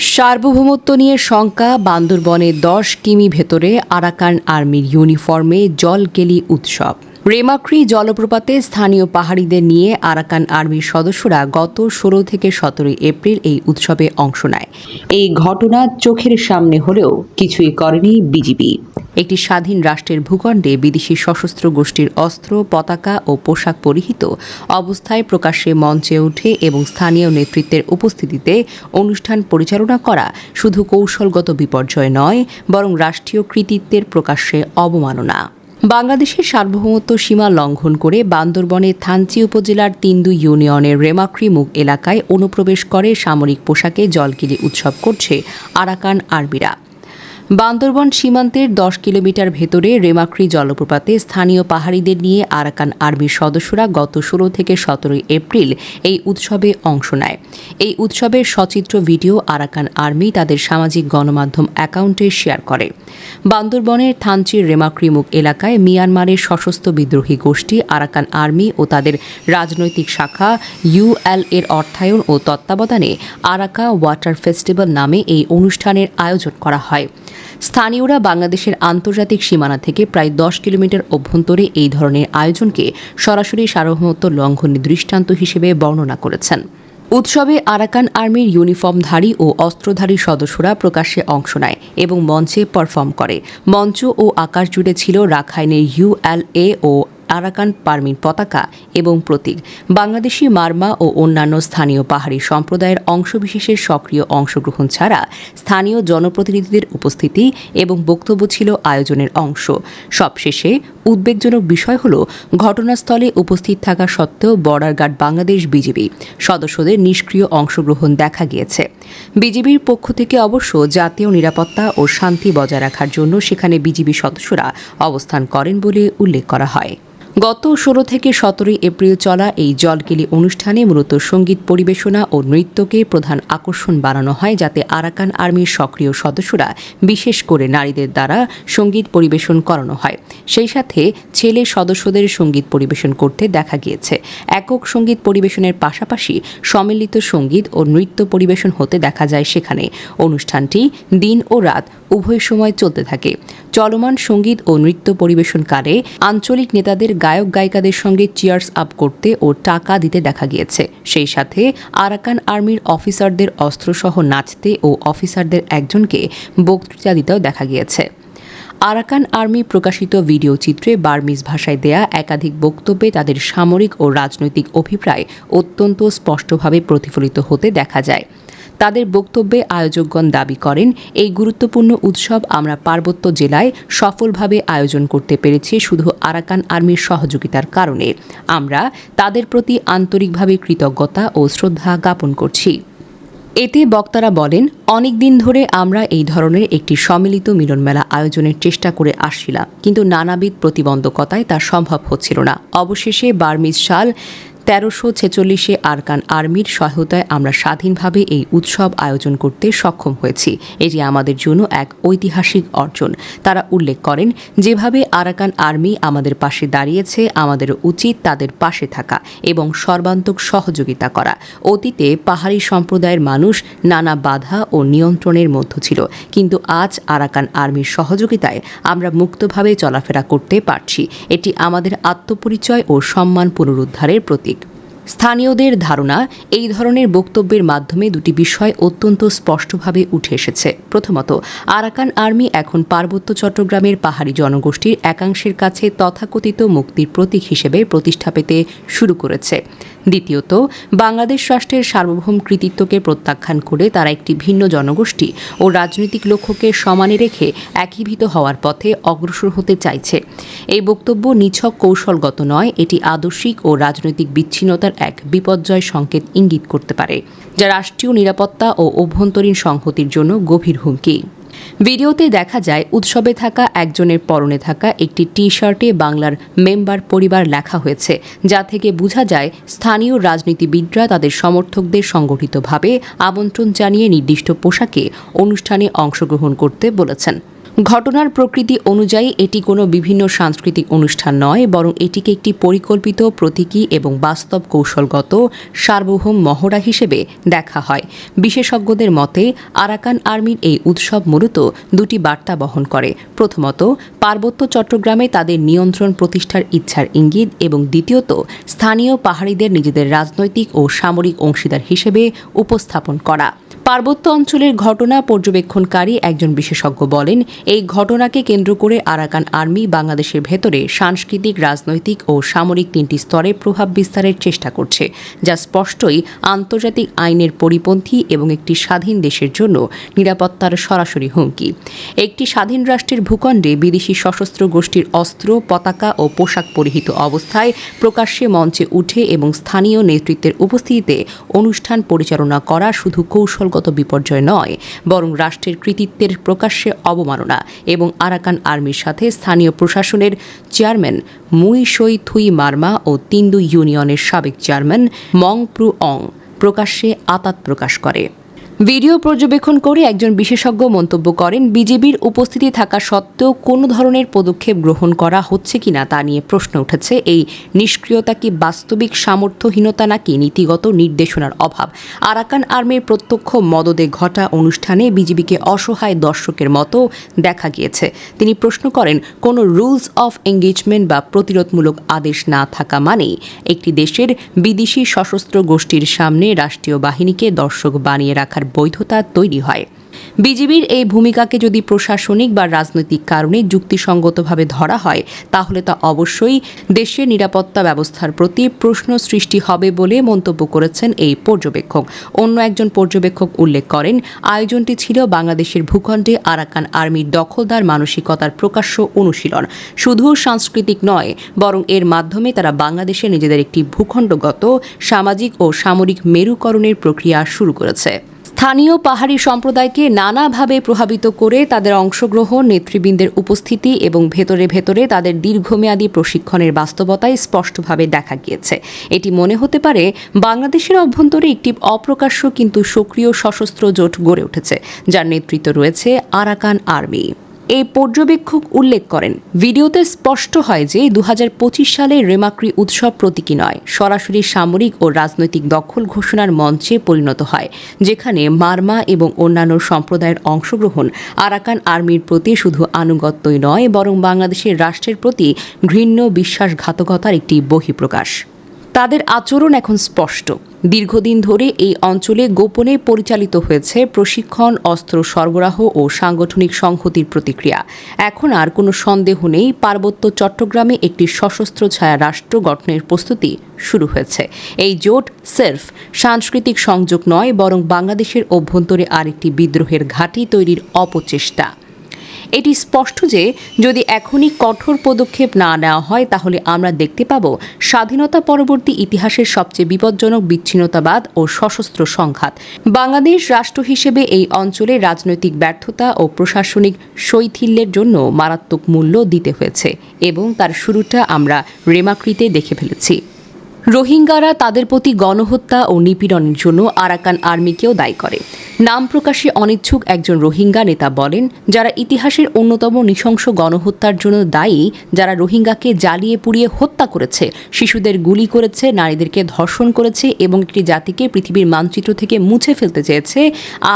সার্বভৌমত্ব নিয়ে শঙ্কা বান্দরবনে দশ কিমি ভেতরে আরাকান আর্মির ইউনিফর্মে জলকেলি উৎসব। রেমাক্রি জলপ্রপাতে স্থানীয় পাহাড়িদের নিয়ে আরাকান আর্মির সদস্যরা গত ষোলো থেকে সতেরোই এপ্রিল এই উৎসবে অংশ নেয়। এই ঘটনা চোখের সামনে হলেও কিছুই করেনি বিজিবি। একটি স্বাধীন রাষ্ট্রের ভূখণ্ডে বিদেশি সশস্ত্র গোষ্ঠীর অস্ত্র, পতাকা ও পোশাক পরিহিত অবস্থায় প্রকাশ্যে মঞ্চে ওঠে এবং স্থানীয় নেতৃত্বের উপস্থিতিতে অনুষ্ঠান পরিচালনা করা শুধু কৌশলগত বিপর্যয় নয়, বরং রাষ্ট্রীয় কৃতিত্বের প্রকাশ্যে অবমাননা। বাংলাদেশের সার্বভৌমত্ব সীমা লঙ্ঘন করে বান্দরবনের থানচি উপজেলার তিন্দু ইউনিয়নের রেমাক্রি মুখ এলাকায় অনুপ্রবেশ করে সামরিক পোশাকে জলকিলি উৎসব করছে আরাকান আর্মিরা বান্দরবন সীমান্তের দশ কিলোমিটার ভেতরে রেমাক্রি জলপ্রপাতে স্থানীয় পাহাড়িদের নিয়ে আরাকান আর্মির সদস্যরা গত ষোলো থেকে সতেরোই এপ্রিল এই উৎসবে অংশ নেয়। এই উৎসবের সচিত্র ভিডিও আরাকান আর্মি তাদের সামাজিক গণমাধ্যম অ্যাকাউন্টে শেয়ার করে। বান্দরবনের থানচির রেমাক্রিমুখ এলাকায় মিয়ানমারের সশস্ত্র বিদ্রোহী গোষ্ঠী আরাকান আর্মি ও তাদের রাজনৈতিক শাখা ইউএল এর অর্থায়ন ও তত্ত্বাবধানে আরাকা ওয়াটার ফেস্টিভ্যাল নামে এই অনুষ্ঠানের আয়োজন করা হয়। স্থানীয়রা বাংলাদেশের আন্তর্জাতিক সীমানা থেকে প্রায় দশ কিলোমিটার অভ্যন্তরে এই ধরনের আয়োজনকে সরাসরি সার্বভৌমত্ব লঙ্ঘনের দৃষ্টান্ত হিসেবে বর্ণনা করেছেন। উৎসবে আরাকান আর্মির ইউনিফর্মধারী ও অস্ত্রধারী সদস্যরা প্রকাশ্যে অংশ নেয় এবং মঞ্চে পারফর্ম করে। মঞ্চ ও আকাশ জুড়ে ছিল রাখাইনের ইউএলএ ও আরাকান পারমিন পতাকা এবং প্রতীক। বাংলাদেশি মারমা ও অন্যান্য স্থানীয় পাহাড়ি সম্প্রদায়ের অংশবিশেষের সক্রিয় অংশগ্রহণ ছাড়া স্থানীয় জনপ্রতিনিধিদের উপস্থিতি এবং বক্তব্য ছিল আয়োজনের অংশ। সবশেষে উদ্বেগজনক বিষয় হল, ঘটনাস্থলে উপস্থিত থাকা সত্ত্বেও বর্ডার গার্ড বাংলাদেশ বিজেপি সদস্যদের নিষ্ক্রিয় অংশগ্রহণ দেখা গিয়েছে। বিজেপির পক্ষ থেকে অবশ্য জাতীয় নিরাপত্তা ও শান্তি বজায় রাখার জন্য সেখানে বিজিবি সদস্যরা অবস্থান করেন বলে উল্লেখ করা হয়। গত ষোলো থেকে সতেরোই এপ্রিল চলা এই জলকেলি অনুষ্ঠানে মূলত সংগীত পরিবেশনা ও নৃত্যকে প্রধান আকর্ষণ বানানো হয় যাতে আরাকান আর্মির সক্রিয় সদস্যরা, বিশেষ করে নারীদের দ্বারা, সংগীত পরিবেশন করানো হয়। সেই সাথে ছেলে সদস্যদের সংগীত পরিবেশন করতে দেখা গিয়েছে। একক সংগীত পরিবেশনের পাশাপাশি সম্মিলিত সংগীত ও নৃত্য পরিবেশন হতে দেখা যায় সেখানে। অনুষ্ঠানটি দিন ও রাত উভয় সময় চলতে থাকে। চলমান সংগীত ও নৃত্য পরিবেশনকালে আঞ্চলিক নেতাদের গায়ক গায়িকাদের সঙ্গে চিয়ার্স আপ করতে ও টাকা দিতে দেখা গিয়েছে। সেই সাথে আরাকান আর্মির অফিসারদের অস্ত্রসহ নাচতে ও অফিসারদের একজনকে বক্তৃতা দিতেও দেখা গিয়েছে। আরাকান আর্মি প্রকাশিত ভিডিও চিত্রে বার্মিজ ভাষায় দেয়া একাধিক বক্তব্যে তাদের সামরিক ও রাজনৈতিক অভিপ্রায় অত্যন্ত স্পষ্টভাবে প্রতিফলিত হতে দেখা যায়। তাদের বক্তব্যে আয়োজকগণ দাবি করেন, এই গুরুত্বপূর্ণ উৎসব আমরা পার্বত্য জেলায় সফলভাবে আয়োজন করতে পেরেছি শুধু আরাকান আর্মির সহযোগিতার কারণে। আমরা তাদের প্রতি আন্তরিকভাবে কৃতজ্ঞতা ও শ্রদ্ধা জ্ঞাপন করছি। এতে বক্তারা বলেন, অনেক দিন ধরে আমরা এই ধরনের একটি সম্মিলিত মিলনমেলা আয়োজনের চেষ্টা করে আসছিলাম, কিন্তু নানাবিধ প্রতিবন্ধকতায় তা সম্ভব হচ্ছিল না। অবশেষে বার্মিজ সাল তেরোশো ছেচল্লিশে আরকান আর্মির সহায়তায় আমরা স্বাধীনভাবে এই উৎসব আয়োজন করতে সক্ষম হয়েছি। এটি আমাদের জন্য এক ঐতিহাসিক অর্জন। তারা উল্লেখ করেন, যেভাবে আরাকান আর্মি আমাদের পাশে দাঁড়িয়েছে, আমাদের উচিত তাদের পাশে থাকা এবং সর্বান্তক সহযোগিতা করা। অতীতে পাহাড়ি সম্প্রদায়ের মানুষ নানা বাধা ও নিয়ন্ত্রণের মধ্য ছিল, কিন্তু আজ আরাকান আর্মির সহযোগিতায় আমরা মুক্তভাবে চলাফেরা করতে পারছি। এটি আমাদের আত্মপরিচয় ও সম্মান পুনরুদ্ধারের প্রতীক। স্থানীয়দের ধারণা, এই ধরনের বক্তব্যের মাধ্যমে দুটি বিষয় অত্যন্ত স্পষ্টভাবে উঠে এসেছে। প্রথমত, আরাকান আর্মি এখন পার্বত্য চট্টগ্রামের পাহাড়ি জনগোষ্ঠীর একাংশের কাছে তথাকথিত মুক্তির প্রতীক হিসেবে প্রতিষ্ঠা পেতে শুরু করেছে। দ্বিতীয়ত, বাংলাদেশ রাষ্ট্রের সার্বভৌম কৃতিত্বকে প্রত্যাখ্যান করে তারা একটি ভিন্ন জনগোষ্ঠী ও রাজনৈতিক লক্ষ্যকে সমানে রেখে একীভূত হওয়ার পথে অগ্রসর হতে চাইছে। এই বক্তব্য নিছক কৌশলগত নয়, এটি আদর্শিক ও রাজনৈতিক বিচ্ছিন্নতার এক বিপর্যয় সংকেত ইঙ্গিত করতে পারে, যা রাষ্ট্রীয় নিরাপত্তা ও অভ্যন্তরীণ সংহতির জন্য গভীর হুমকি। ভিডিওতে দেখা যায়, উৎসবে থাকা একজনের পরনে থাকা একটি টি শার্টে বাংলার মেম্বার পরিবার লেখা হয়েছে, যা থেকে বোঝা যায়, স্থানীয় রাজনীতিবিদরা তাদের সমর্থকদের সংগঠিতভাবে আমন্ত্রণ জানিয়ে নির্দিষ্ট পোশাকে অনুষ্ঠানে অংশগ্রহণ করতে বলেছেন। ঘটনার প্রকৃতি অনুযায়ী এটি কোনো বিভিন্ন সাংস্কৃতিক অনুষ্ঠান নয়, বরং এটিকে একটি পরিকল্পিত, প্রতীকী এবং বাস্তব কৌশলগত সার্বভৌম মহড়া হিসেবে দেখা হয়। বিশেষজ্ঞদের মতে, আরাকান আর্মির এই উৎসব মূলত দুটি বার্তা বহন করে। প্রথমত, পার্বত্য চট্টগ্রামে তাদের নিয়ন্ত্রণ প্রতিষ্ঠার ইচ্ছার ইঙ্গিত এবং দ্বিতীয়ত, স্থানীয় পাহাড়িদের নিজেদের রাজনৈতিক ও সামরিক অংশীদার হিসেবে উপস্থাপন করা। পার্বত্য অঞ্চলের ঘটনা পর্যবেক্ষণকারী একজন বিশেষজ্ঞ বলেন এই ঘটনাকে কেন্দ্র করে আরাকান আর্মি বাংলাদেশের ভেতরে সাংস্কৃতিক, রাজনৈতিক ও সামরিক তিনটি স্তরে প্রভাব বিস্তারের চেষ্টা করছে, যা স্পষ্টই আন্তর্জাতিক আইনের পরিপন্থী এবং একটি স্বাধীন দেশের জন্য নিরাপত্তার সরাসরি হুমকি। একটি স্বাধীন রাষ্ট্রের ভূখণ্ডে বিদেশি সশস্ত্র গোষ্ঠীর অস্ত্র, পতাকা ও পোশাক পরিহিত অবস্থায় প্রকাশ্যে মঞ্চে উঠে এবং স্থানীয় নেতৃত্বের উপস্থিতিতে অনুষ্ঠান পরিচালনা করা শুধু কৌশলগত বিপর্যয় নয়, বরং রাষ্ট্রের কৃতিত্বের প্রকাশ্যে অবমাননা। এবং আরাকান আর্মির সাথে স্থানীয় প্রশাসনের চেয়ারম্যান মুই থুই মার্মা ও তিন্দু ইউনিয়নের সাবেক চেয়ারম্যান মং প্রু অং প্রকাশ্যে আতাত প্রকাশ করে। ভিডিও পর্যবেক্ষণ করে একজন বিশেষজ্ঞ মন্তব্য করেন বিজেপির উপস্থিতি থাকা সত্ত্বেও কোনো ধরনের পদক্ষেপ গ্রহণ করা হচ্ছে কিনা তা নিয়ে প্রশ্ন উঠেছে। এই নিষ্ক্রিয়তা কি বাস্তবিক সামর্থ্যহীনতা নাকি নীতিগত নির্দেশনার অভাব? আরাকান আর্মির প্রত্যক্ষ মদদে ঘটা অনুষ্ঠানে বিজেপিকে অসহায় দর্শকের মতো দেখা গিয়েছে। তিনি প্রশ্ন করেন, কোনো রুলস অফ এঙ্গেজমেন্ট বা প্রতিরোধমূলক আদেশ না থাকা মানেই একটি দেশের বিদেশি সশস্ত্র গোষ্ঠীর সামনে রাষ্ট্রীয় বাহিনীকে দর্শক বানিয়ে রাখার বৈধতা তৈরি হয়। বিজিবির এই ভূমিকাকে যদি প্রশাসনিক বা রাজনৈতিক কারণে যুক্তিসঙ্গতভাবে ধরা হয়, তাহলে তা অবশ্যই দেশের নিরাপত্তা ব্যবস্থার প্রতি প্রশ্ন সৃষ্টি হবে বলে মন্তব্য করেছেন এই পর্যবেক্ষক। অন্য একজন পর্যবেক্ষক উল্লেখ করেন, আয়োজনটি ছিল বাংলাদেশের ভূখণ্ডে আরাকান আর্মির দখলদার মানসিকতার প্রকাশ্য অনুশীলন। শুধু সাংস্কৃতিক নয়, বরং এর মাধ্যমে তারা বাংলাদেশে নিজেদের একটি ভূখণ্ডগত, সামাজিক ও সামরিক মেরুকরণের প্রক্রিয়া শুরু করেছে। স্থানীয় পাহাড়ি সম্প্রদায়কে নানাভাবে প্রভাবিত করে তাদের অংশগ্রহণ, নেতৃবৃন্দের উপস্থিতি এবং ভেতরে ভেতরে তাদের দীর্ঘমেয়াদী প্রশিক্ষণের বাস্তবতায় স্পষ্টভাবে দেখা গিয়েছে। এটি মনে হতে পারে বাংলাদেশের অভ্যন্তরে একটি অপ্রকাশ্য কিন্তু সক্রিয় সশস্ত্র জোট গড়ে উঠেছে, যার নেতৃত্ব রয়েছে আরাকান আর্মি। এই পর্যবেক্ষক উল্লেখ করেন, ভিডিওতে স্পষ্ট হয় যে দু হাজার পঁচিশ সালে রেমাক্রি উৎসব প্রতীকী নয়, সরাসরি সামরিক ও রাজনৈতিক দখল ঘোষণার মঞ্চে পরিণত হয়, যেখানে মারমা এবং অন্যান্য সম্প্রদায়ের অংশগ্রহণ, আরাকান আর্মির প্রতি শুধু আনুগত্যই নয়, বরং বাংলাদেশের রাষ্ট্রের প্রতি ঘৃণ্য বিশ্বাসঘাতকতার একটি বহিঃপ্রকাশ। তাদের আচরণ এখন স্পষ্ট। দীর্ঘদিন ধরে এই অঞ্চলে গোপনে পরিচালিত হয়েছে প্রশিক্ষণ, অস্ত্র সরবরাহ ও সাংগঠনিক সংহতির প্রতিক্রিয়া। এখন আর কোনো সন্দেহ নেই, পার্বত্য চট্টগ্রামে একটি সশস্ত্র ছায়া রাষ্ট্র গঠনের প্রস্তুতি শুরু হয়েছে। এই জোট সেলফ সাংস্কৃতিক সংযোগ নয়, বরং বাংলাদেশের অভ্যন্তরে আরেকটি বিদ্রোহের ঘাঁটি তৈরির অপচেষ্টা। এটি স্পষ্ট যে যদি এখনই কঠোর পদক্ষেপ না নেওয়া হয়, তাহলে আমরা দেখতে পাব স্বাধীনতা পরবর্তী ইতিহাসের সবচেয়ে বিপজ্জনক বিচ্ছিন্নতাবাদ ও সশস্ত্র সংঘাত। বাংলাদেশ রাষ্ট্র হিসেবে এই অঞ্চলে রাজনৈতিক ব্যর্থতা ও প্রশাসনিক শৈথিল্যের জন্য মারাত্মক মূল্য দিতে হয়েছে এবং তার শুরুটা আমরা রেমাকৃতে দেখে ফেলেছি। রোহিঙ্গারা তাদের প্রতি গণহত্যা ও নিপীড়নের জন্য আরাকান আর্মিকেও দায়ী করে। নাম প্রকাশে অনিচ্ছুক একজন রোহিঙ্গা নেতা বলেন, যারা ইতিহাসের অন্যতম নৃশংস গণহত্যার জন্য দায়ী, যারা রোহিঙ্গাকে জ্বালিয়ে পুড়িয়ে হত্যা করেছে, শিশুদের গুলি করেছে, নারীদেরকে ধর্ষণ করেছে এবং একটি জাতিকে পৃথিবীর মানচিত্র থেকে মুছে ফেলতে চেয়েছে,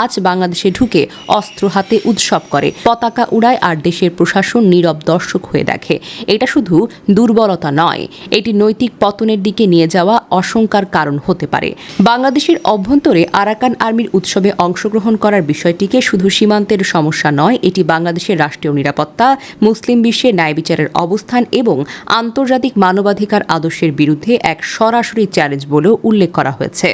আজ বাংলাদেশে ঢুকে অস্ত্র হাতে উৎসব করে, পতাকা উড়ায় আর দেশের প্রশাসন নীরব দর্শক হয়ে দেখে। এটা শুধু দুর্বলতা নয়, এটি নৈতিক পতনের দিকে নিয়ে যাওয়া অশঙ্কার কারণ হতে পারে। বাংলাদেশের অভ্যন্তরে আরাকান আর্মির উৎসবে অংশগ্রহণ করার বিষয়টিকে শুধু সীমান্তের সমস্যা নয়, এটি বাংলাদেশের রাষ্ট্রীয় নিরাপত্তা, মুসলিম বিশ্বে ন্যায় বিচারের অবস্থান এবং আন্তর্জাতিক মানবাধিকার আদর্শের বিরুদ্ধে এক সরাসরি চ্যালেঞ্জ বলেও উল্লেখ করা হয়েছে।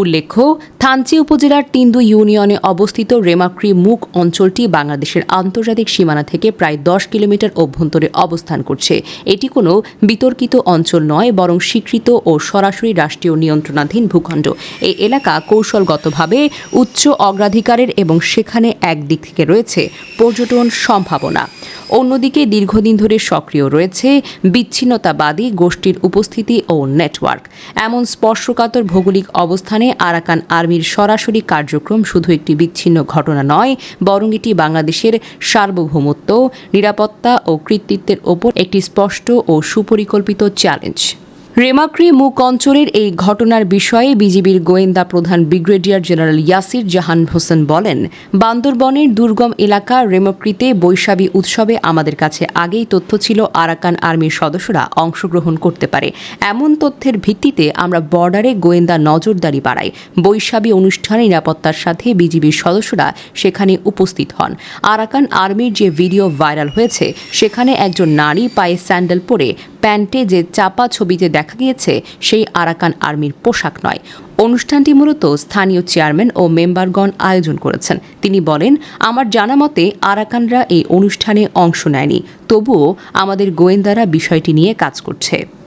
উল্লেখ্য, থানচি উপজেলার তিন্দু ইউনিয়নে অবস্থিত রেমাক্রি মুখ অঞ্চলটি বাংলাদেশের আন্তর্জাতিক সীমানা থেকে প্রায় দশ কিলোমিটার অভ্যন্তরে অবস্থান করছে। এটি কোনো বিতর্কিত অঞ্চল নয়, বরং স্বীকৃত ও সরাসরি রাষ্ট্রীয় নিয়ন্ত্রণাধীন ভূখণ্ড। এই এলাকা কৌশলগতভাবে উচ্চ অগ্রাধিকারের এবং সেখানে একদিক থেকে রয়েছে পর্যটন সম্ভাবনা। অন্যদিকে দীর্ঘদিন ধরে সক্রিয় রয়েছে বিচ্ছিন্নতাবাদী গোষ্ঠীর উপস্থিতি ও নেটওয়ার্ক। এমন স্পর্শকাতর ভৌগোলিক অবস্থানে আরাকান আর্মির সরাসরি কার্যক্রম শুধু একটি বিচ্ছিন্ন ঘটনা নয়, বরং এটি বাংলাদেশের সার্বভৌমত্ব, নিরাপত্তা ও কৃতিত্বের ওপর একটি স্পষ্ট ও সুপরিকল্পিত চ্যালেঞ্জ। রেমাক্রি মুক অঞ্চলের এই ঘটনার বিষয়ে বিজিবির গোয়েন্দা প্রধান ব্রিগেডিয়ার জেনারেল ইয়াসির জাহান হোসেন বলেন, বান্দরবনের দুর্গম এলাকা রেমক্রিতে বৈশাখী উৎসবে আমাদের কাছে আগেই তথ্য ছিল আরাকান আর্মির সদস্যরা অংশগ্রহণ করতে পারে। এমন তথ্যের ভিত্তিতে আমরা বর্ডারে গোয়েন্দা নজরদারি বাড়াই। বৈশাখী অনুষ্ঠানে নিরাপত্তার সাথে বিজিবির সদস্যরা সেখানে উপস্থিত হন। আরাকান আর্মির যে ভিডিও ভাইরাল হয়েছে, সেখানে একজন নারী পায়ে স্যান্ডেল পরে প্যান্টে যে চাপা ছবিতে দেখা গিয়েছে, সেই আরাকান আর্মির পোশাক নয়। অনুষ্ঠানটি মূলত স্থানীয় চেয়ারম্যান ও মেম্বারগণ আয়োজন করেছেন। তিনি বলেন, আমার জানা মতে, আরাকানরা এই অনুষ্ঠানে অংশ নেয়নি। তবুও আমাদের গোয়েন্দারা বিষয়টি নিয়ে কাজ করছে।